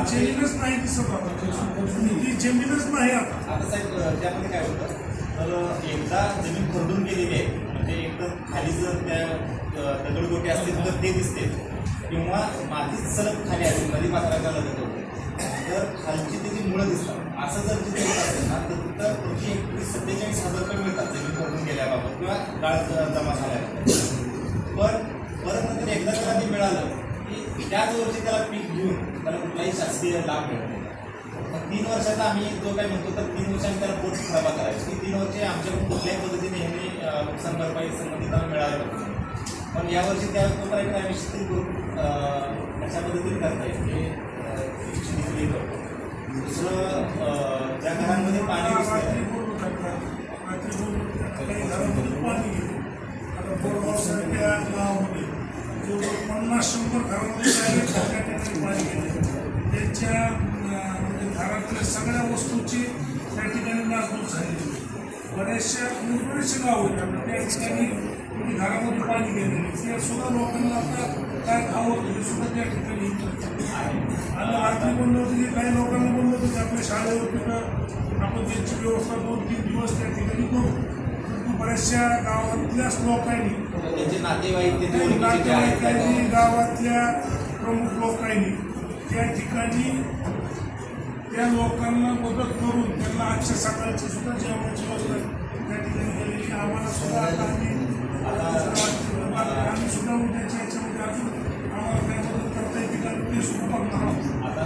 जमीनच नाही दिसत आता. ती जमीनच नाही आता साहेब त्यामध्ये काय होतं तर एकदा जमीन खरडून गेलेली आहे म्हणजे एकदम खाली जर त्या अ, दगडगोटे असतील तर ते दिसते किंवा मातीत सलग खाली असेल नदी पात्राच्या लगत होते. तर खालची त्याची मुळं दिसतात असं जर तिथे होत असेल ना तर तुमची एकवीस सत्तेचाळीस हजार रुपये मिळतात जमीन करून गेल्याबाबत किंवा गाळ जमा झाल्याबाबत पण परत नंतर एकदा त्याला ते मिळालं की त्याच वर्षी त्याला पीक घेऊन त्याला कुठलाही शासकीय लाभ मिळत मग तीन वर्षाचा आम्ही जो काय म्हणतो तर तीन वर्षांनी त्याला पोट खराबा करायची. की तीन वर्षे आमच्याकडून कुठल्याही पद्धतीने नेहमी नुकसान भरपाई संबंधित मिळालं होतं पण यावर्षी त्या तोपर्यंत आम्ही शिथिल करून अशा पद्धतीने करता येईल. हे दुसरं ज्या घरांमध्ये पाणी काही घरामध्ये आता पन्नास शंभर घरामध्ये पाणी त्यांच्या म्हणजे घरातल्या सगळ्या वस्तूची त्या ठिकाणी नासधूस झालेली बऱ्याचशा बरेचशे गाव होते त्या ठिकाणी म्हणजे घरामध्ये पाणी गेलेले ते सुद्धा लोकांना आता काय खावं हे सुद्धा त्या ठिकाणी येतं. आणि रात्री बोललं होतं की काही लोकांना बोललं होतं की आपल्या शाळेवर तिथं आपण त्यांची व्यवस्था दोन तीन दिवस त्या ठिकाणी करू. परंतु बऱ्याचशा गावातल्याच लोकांनी नातेवाईकांनी गावातल्या प्रमुख लोकांनी त्या ठिकाणी त्या लोकांना मदत करून त्यांना आजच्या सकाळची सुद्धा जेवणाची व्यवस्था त्या ठिकाणी केलेली आम्हाला सुद्धा आता आम्ही आम्ही सुद्धा उद्याच्या याच्यामध्ये अजून आम्हाला काय मदत करता येते का ते सुद्धा बघणार आहोत आता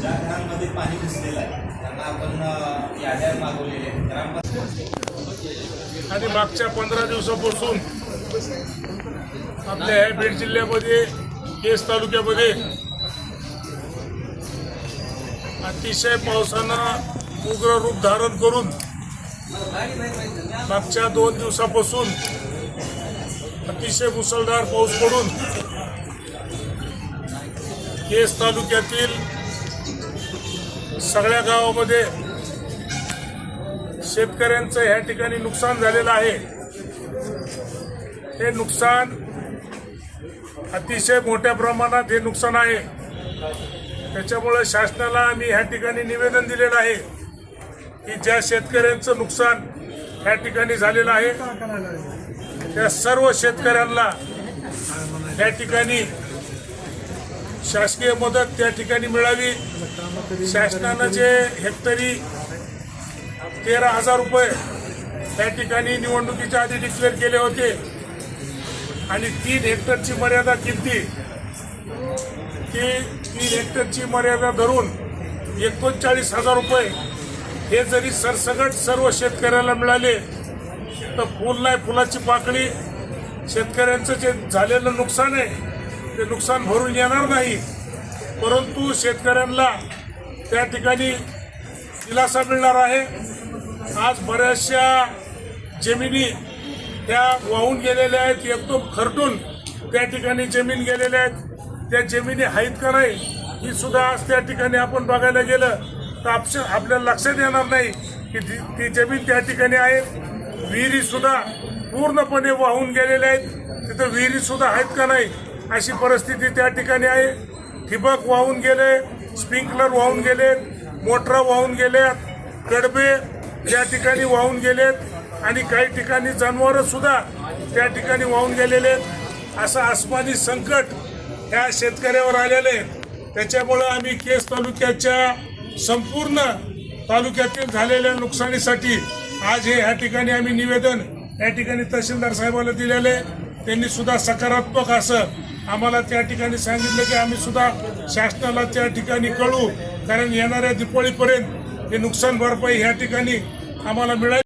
ज्या घरांमध्ये पाणी घुसलेलं आहे त्यांना आपण याद्या मागवलेल्या आहेत. ग्रामपंचायत आणि मागच्या पंधरा दिवसापासून आपल्या ह्या बीड जिल्ह्यामध्ये केस तालुक्यामध्ये अतिशय पावसानं उग्र रूप धारण करून मागच्या दोन दिवसापासून अतिशय मुसळधार पाऊस पडून केस तालुक्यातील सगळ्या गावामध्ये शेतकऱ्यांचं ह्या ठिकाणी नुकसान झालेलं आहे. हे नुकसान अतिशय मोठ्या प्रमाणात हे नुकसान आहे. त्याच्यामुळे शासनाला आम्ही ह्या ठिकाणी निवेदन दिलेलं आहे की ज्या शेतकऱ्यांचं नुकसान ह्या ठिकाणी झालेलं आहे त्या सर्व शेतकऱ्यांना त्या ठिकाणी शासकीय मदत त्या ठिकाणी मिळावी. शासनानं जे हेक्टरी तेरा हजार रुपये त्या ठिकाणी निवडणुकीच्या आधी डिक्लेअर केले होते आणि तीन हेक्टरची मर्यादा किती? ती तीन हेक्टरची मर्यादा धरून एकोणचाळीस हजार रुपये हे जरी सरसगट सर्व शेतकऱ्याला मिळाले तर फुल नाही फुलाची पाकळी. शेतकऱ्यांचं जे झालेलं नुकसान आहे ते नुकसान भरून येणार नाही. परंतु शेतकऱ्यांना त्या ठिकाणी दिलासा मिळणार आहे. आज बऱ्याचशा जमिनी त्या वाहून गेलेल्या आहेत. एकदम खरटून त्या ठिकाणी जमीन गेलेल्या आहेत. त्या जमिनी आहेत का नाही ही सुद्धा आज त्या ठिकाणी आपण बघायला गेलं तर आपल्याला लक्षात येणार नाही की ती ती जमीन त्या ठिकाणी आहे. विहिरी सुद्धा पूर्णपणे वाहून गेलेल्या आहेत. तिथं विहिरी सुद्धा आहेत का नाही अशी परिस्थिती त्या ठिकाणी आहे. ठिबक वाहून गेले स्प्रिंकलर वाहून गेले मोटरा वाहून गेल्यात कडबे त्या ठिकाणी वाहून गेलेत आणि काही ठिकाणी जनावरं सुद्धा त्या ठिकाणी वाहून गेलेले आहेत. असं आसमानी संकट ह्या शेतकऱ्यावर आलेलं आहे. त्याच्यामुळं आम्ही केस तालुक्याच्या संपूर्ण तालुक्यातील झालेल्या नुकसानीसाठी आज हे ह्या ठिकाणी आम्ही निवेदन या ठिकाणी तहसीलदार साहेबाला दिलेले त्यांनी सुद्धा सकारात्मक असं आम्हाला त्या ठिकाणी सांगितलं की आम्ही सुद्धा शासनाला त्या ठिकाणी कळू. कारण येणाऱ्या दिपाळीपर्यंत हे नुकसान भरपाई ह्या ठिकाणी आम्हाला मिळाली